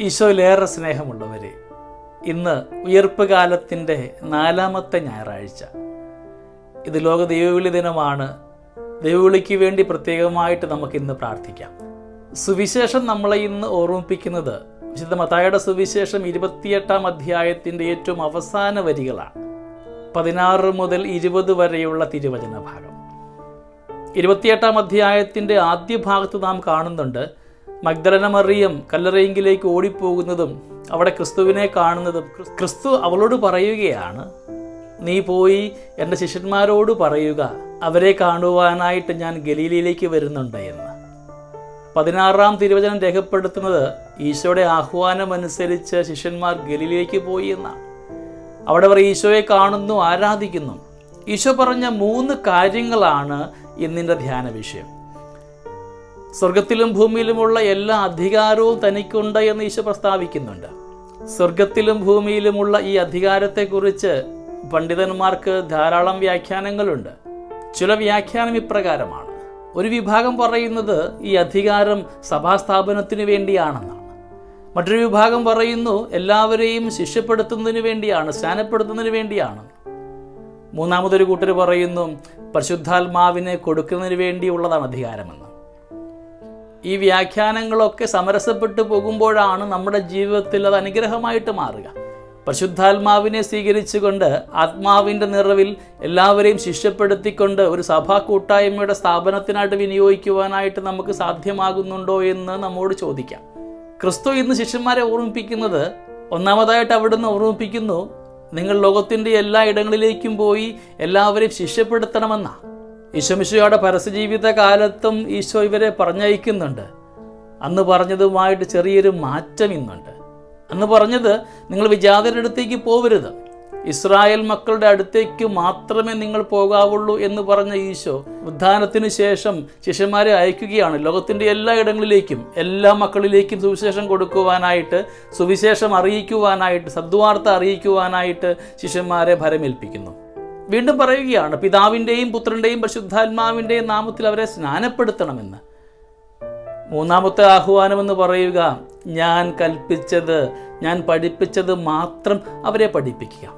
ഈശോയിലേറെ സ്നേഹമുള്ളവരെ ഇന്ന് ഉയർപ്പ് കാലത്തിന്റെ നാലാമത്തെ ഞായറാഴ്ച. ഇത് ലോക ദൈവവിളി ദിനമാണ്. ദൈവവിളിക്ക് വേണ്ടി പ്രത്യേകമായിട്ട് നമുക്ക് ഇന്ന് പ്രാർത്ഥിക്കാം. സുവിശേഷം നമ്മളെ ഇന്ന് ഓർമ്മിപ്പിക്കുന്നത് വിശുദ്ധ മത്തായുടെ സുവിശേഷം ഇരുപത്തിയെട്ടാം അധ്യായത്തിന്റെ ഏറ്റവും അവസാന വരികളാണ്. പതിനാറ് മുതൽ ഇരുപത് വരെയുള്ള തിരുവചന ഭാഗം ഇരുപത്തിയെട്ടാം അധ്യായത്തിന്റെ ആദ്യ ഭാഗത്ത് നാം കാണുന്നുണ്ട് മഗ്ദലന മറിയം കല്ലറയിങ്കിലേക്ക് ഓടിപ്പോകുന്നതും അവിടെ ക്രിസ്തുവിനെ കാണുന്നതും ക്രിസ്തു അവളോട് പറയുകയാണ് നീ പോയി എന്റെ ശിഷ്യന്മാരോട് പറയുക അവരെ കാണുവാനായിട്ട് ഞാൻ ഗലീലയിലേക്ക് വരുന്നുണ്ട് എന്ന്. പതിനാറാം തിരുവചനം രേഖപ്പെടുത്തുന്നത് ഈശോയുടെ ആഹ്വാനം അനുസരിച്ച് ശിഷ്യന്മാർ ഗലീലയിലേക്ക് പോയി എന്നാണ്. അവിടെ അവർ ഈശോയെ കാണുന്നു ആരാധിക്കുന്നു. ഈശോ പറഞ്ഞ മൂന്ന് കാര്യങ്ങളാണ് ഇന്നിന്റെ ധ്യാന വിഷയം സ്വർഗത്തിലും ഭൂമിയിലുമുള്ള എല്ലാ അധികാരവും തനിക്കുണ്ട് എന്ന് ഈശോ പ്രസ്താവിക്കുന്നുണ്ട്. സ്വർഗത്തിലും ഭൂമിയിലുമുള്ള ഈ അധികാരത്തെക്കുറിച്ച് പണ്ഡിതന്മാർക്ക് ധാരാളം വ്യാഖ്യാനങ്ങളുണ്ട്. ചില വ്യാഖ്യാനം ഇപ്രകാരമാണ്. ഒരു വിഭാഗം പറയുന്നത് ഈ അധികാരം സഭാസ്ഥാപനത്തിന് വേണ്ടിയാണെന്നാണ്. മറ്റൊരു വിഭാഗം പറയുന്നു എല്ലാവരെയും ശിഷ്യപ്പെടുത്തുന്നതിന് വേണ്ടിയാണ് സ്നാനപ്പെടുത്തുന്നതിന് വേണ്ടിയാണ്. മൂന്നാമതൊരു കൂട്ടർ പറയുന്നു പരിശുദ്ധാത്മാവിനെ കൊടുക്കുന്നതിന് വേണ്ടിയുള്ളതാണ് അധികാരമെന്ന്. ഈ വ്യാഖ്യാനങ്ങളൊക്കെ സമരസപ്പെട്ടു പോകുമ്പോഴാണ് നമ്മുടെ ജീവിതത്തിൽ അത് അനുഗ്രഹമായിട്ട് മാറുക. പരിശുദ്ധാത്മാവിനെ സ്വീകരിച്ചുകൊണ്ട് ആത്മാവിന്റെ നിറവിൽ എല്ലാവരെയും ശിഷ്യപ്പെടുത്തിക്കൊണ്ട് ഒരു സഭാ കൂട്ടായ്മയുടെ സ്ഥാപനത്തിനായിട്ട് വിനിയോഗിക്കുവാനായിട്ട് നമുക്ക് സാധ്യമാകുന്നുണ്ടോ എന്ന് നമ്മോട് ചോദിക്കാം. ക്രിസ്തു ഇന്ന് ശിഷ്യന്മാരെ ഓർമ്മിപ്പിക്കുന്നത് ഒന്നാമതായിട്ട് അവിടുന്ന് ഓർമ്മിപ്പിക്കുന്നു നിങ്ങൾ ലോകത്തിന്റെ എല്ലാ ഇടങ്ങളിലേക്കും പോയി എല്ലാവരെയും ശിഷ്യപ്പെടുത്തണമെന്നാണ്. ഈശോമിശോയുടെ പരസ്യജീവിത കാലത്തും ഈശോ ഇവരെ പറഞ്ഞയക്കുന്നുണ്ട്. അന്ന് പറഞ്ഞതുമായിട്ട് ചെറിയൊരു മാറ്റം ഇന്നുണ്ട്. അന്ന് പറഞ്ഞത് നിങ്ങൾ വിജാതരുടെ അടുത്തേക്ക് പോവരുത്. ഇസ്രായേൽ മക്കളുടെ അടുത്തേക്ക് മാത്രമേ നിങ്ങൾ പോകാവുള്ളൂ എന്ന് പറഞ്ഞ ഈശോ ഉദ്ധാനത്തിന് ശേഷം ശിഷ്യന്മാരെ അയക്കുകയാണ്. ലോകത്തിന്റെ എല്ലാ ഇടങ്ങളിലേക്കും എല്ലാ മക്കളിലേക്കും സുവിശേഷം കൊടുക്കുവാനായിട്ട് സുവിശേഷം അറിയിക്കുവാനായിട്ട് സദ്വാർത്ത അറിയിക്കുവാനായിട്ട് ശിഷ്യന്മാരെ ഭരമേൽപ്പിക്കുന്നു. വീണ്ടും പറയുകയാണ് പിതാവിന്റെയും പുത്രന്റെയും പരിശുദ്ധാത്മാവിന്റെയും നാമത്തിൽ അവരെ സ്നാനപ്പെടുത്തണമെന്ന്. മൂന്നാമത്തെ ആഹ്വാനം എന്ന് പറയുക ഞാൻ കൽപ്പിച്ചത് ഞാൻ പഠിപ്പിച്ചത് മാത്രം അവരെ പഠിപ്പിക്കുക.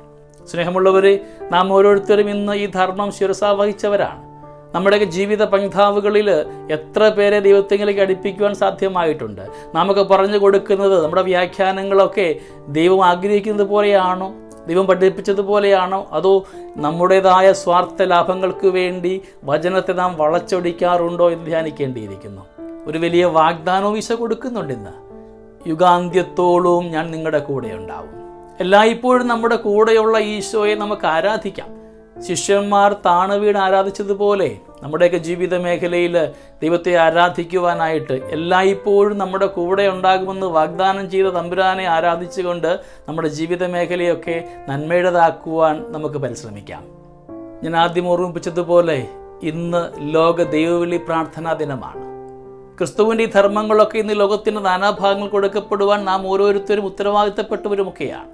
സ്നേഹമുള്ളവരെ നാം ഓരോരുത്തരും ഇന്ന് ഈ ധർമ്മം ശിരസാ വഹിച്ചവരാണ്. നമ്മുടെയൊക്കെ ജീവിത പങ്കാവുകളിൽ എത്ര പേരെ ദൈവത്തെങ്കിലേക്ക് അടുപ്പിക്കുവാൻ സാധ്യമായിട്ടുണ്ട്? നമുക്ക് പറഞ്ഞു കൊടുക്കുന്നത് നമ്മുടെ വ്യാഖ്യാനങ്ങളൊക്കെ ദൈവം ആഗ്രഹിക്കുന്നത് പോലെയാണോ? ദൈവം പഠിപ്പിച്ചതുപോലെയാണോ? അതോ നമ്മുടേതായ സ്വാർത്ഥ ലാഭങ്ങൾക്ക് വേണ്ടി വചനത്തെ നാം വളച്ചൊടിക്കാറുണ്ടോ എന്ന് ധ്യാനിക്കേണ്ടിയിരിക്കുന്നു. ഒരു വലിയ വാഗ്ദാനവും വിശ കൊടുക്കുന്നുണ്ട് ഇന്ന്. യുഗാന്ത്യത്തോളവും ഞാൻ നിങ്ങളുടെ കൂടെ ഉണ്ടാവും. എല്ലായ്പ്പോഴും നമ്മുടെ കൂടെയുള്ള ഈശോയെ നമുക്ക് ആരാധിക്കാം. ശിഷ്യന്മാർ താണുവീട് ആരാധിച്ചതുപോലെ നമ്മുടെയൊക്കെ ജീവിത മേഖലയിൽ ദൈവത്തെ ആരാധിക്കുവാനായിട്ട് എല്ലായ്പ്പോഴും നമ്മുടെ കൂടെ ഉണ്ടാകുമെന്ന് വാഗ്ദാനം ചെയ്ത തമ്പുരാനെ ആരാധിച്ചുകൊണ്ട് നമ്മുടെ ജീവിത മേഖലയൊക്കെ നന്മയുടേതാക്കുവാൻ നമുക്ക് പരിശ്രമിക്കാം. ഞാൻ ആദ്യം ഓർമ്മിപ്പിച്ചതുപോലെ ഇന്ന് ലോക ദൈവവിളി പ്രാർത്ഥനാ ദിനമാണ്. ക്രിസ്തുവിന്റെ ഈ ധർമ്മങ്ങളൊക്കെ ഇന്ന് ലോകത്തിന്റെ നാനാഭാഗങ്ങൾ കൊടുക്കപ്പെടുവാൻ നാം ഓരോരുത്തരും ഉത്തരവാദിത്തപ്പെട്ടവരുമൊക്കെയാണ്.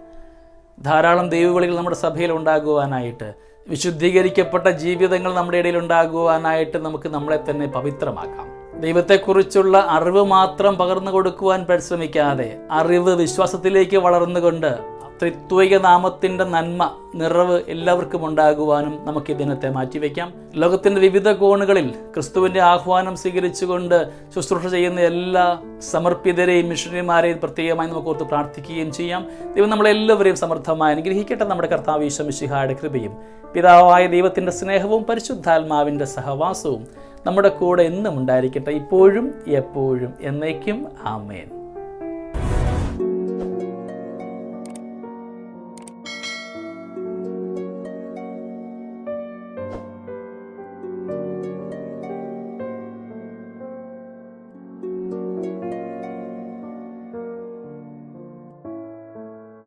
ധാരാളം ദൈവവിളികൾ നമ്മുടെ സഭയിൽ ഉണ്ടാകുവാനായിട്ട് വിശുദ്ധീകരിക്കപ്പെട്ട ജീവിതങ്ങൾ നമ്മുടെ ഇടയിൽ ഉണ്ടാകുവാനായിട്ട് നമുക്ക് നമ്മളെ തന്നെ പവിത്രമാക്കാം. ദൈവത്തെക്കുറിച്ചുള്ള അറിവ് മാത്രം പകർന്നു കൊടുക്കുവാൻ പരിശ്രമിക്കാതെ അറിവ് വിശ്വാസത്തിലേക്ക് വളർന്നുകൊണ്ട് ത്രിത്വിക നാമത്തിന്റെ നന്മ നിറവ് എല്ലാവർക്കും ഉണ്ടാകുവാനും നമുക്ക് ഈ ദിനത്തെ മാറ്റിവെക്കാം. ലോകത്തിന്റെ വിവിധ കോണുകളിൽ ക്രിസ്തുവിന്റെ ആഹ്വാനം സ്വീകരിച്ചുകൊണ്ട് ശുശ്രൂഷ ചെയ്യുന്ന എല്ലാ സമർപ്പിതരെയും മിഷണറിമാരെയും പ്രത്യേകമായി നമുക്ക് ഓർത്ത് പ്രാർത്ഥിക്കുകയും ചെയ്യാം. ദൈവം നമ്മളെല്ലാവരെയും സമർത്ഥമായി അനുഗ്രഹിക്കട്ടെ. നമ്മുടെ കർത്താവ് ഈശ്വമിഷിഹായുടെ കൃപയും പിതാവായ ദൈവത്തിന്റെ സ്നേഹവും പരിശുദ്ധാത്മാവിന്റെ സഹവാസവും നമ്മുടെ കൂടെ എന്നും ഉണ്ടായിരിക്കട്ടെ. ഇപ്പോഴും എപ്പോഴും എന്നേക്കും. ആമേൻ.